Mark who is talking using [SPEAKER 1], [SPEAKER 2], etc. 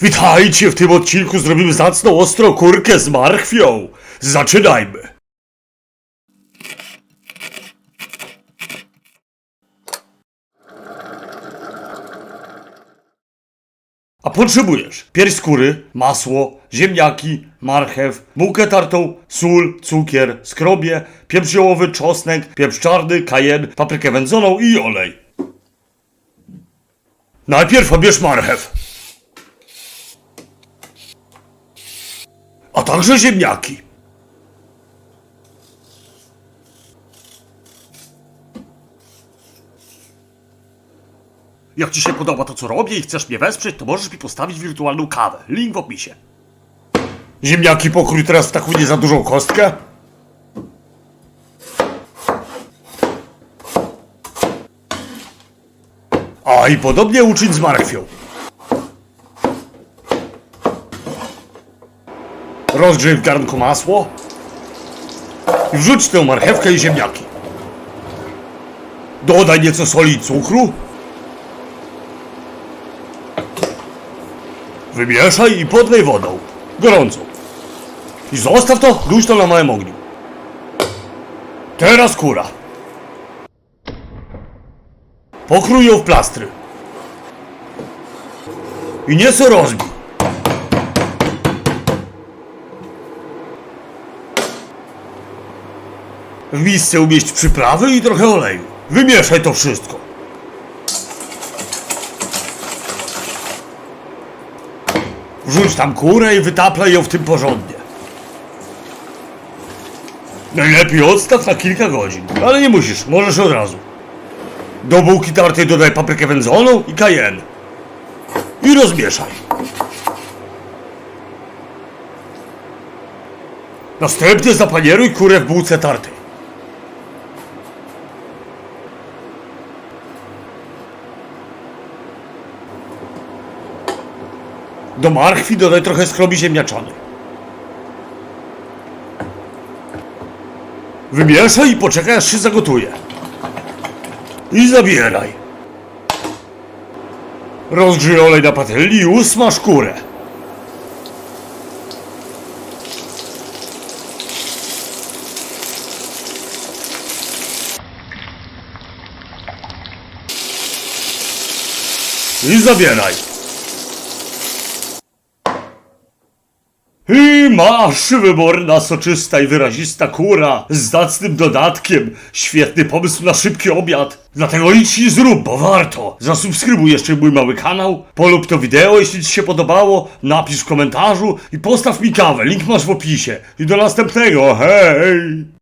[SPEAKER 1] Witajcie, w tym odcinku zrobimy zacną ostrą kurkę z marchwią. Zaczynajmy. A potrzebujesz pierś skóry, masło, ziemniaki, marchew, bułkę tartą, sól, cukier, skrobie, pieprz ziołowy, czosnek, pieprz czarny, kajen, paprykę wędzoną i olej. Najpierw obierz marchew. a także ziemniaki. Jak Ci się podoba to, co robię i chcesz mnie wesprzeć, to możesz mi postawić wirtualną kawę. Link w opisie. Ziemniaki pokrój teraz w taką nie za dużą kostkę. A i podobnie uczyń z marchwią. Rozgrzej w garnku masło wrzuć tę marchewkę i ziemniaki. Dodaj nieco soli i cukru. Wymieszaj i podlej wodą. Gorącą. I zostaw to, duś to na małym ogniu. Teraz kura. Pokrój ją w plastry. I nieco rozbij. W misce umieść przyprawy i trochę oleju. Wymieszaj to wszystko. Wrzuć tam kurę i wytaplaj ją w tym porządnie. Najlepiej odstaw na kilka godzin, ale nie musisz, możesz od razu. Do bułki tartej dodaj paprykę wędzoną i cayenne. I rozmieszaj. Następnie zapanieruj kurę w bułce tartej. Do marchwi dodaj trochę skrobi ziemniaczanej. Wymieszaj i poczekaj aż się zagotuje. I zabieraj. Rozgrzyj olej na patelni i usmaż kurę. I zabieraj. I masz wyborna, soczysta i wyrazista kura z zacnym dodatkiem. Świetny pomysł na szybki obiad. Dlatego idź i zrób, bo warto. Zasubskrybuj jeszcze mój mały kanał, polub to wideo, jeśli Ci się podobało, napisz w komentarzu i postaw mi kawę, link masz w opisie. I do następnego, hej!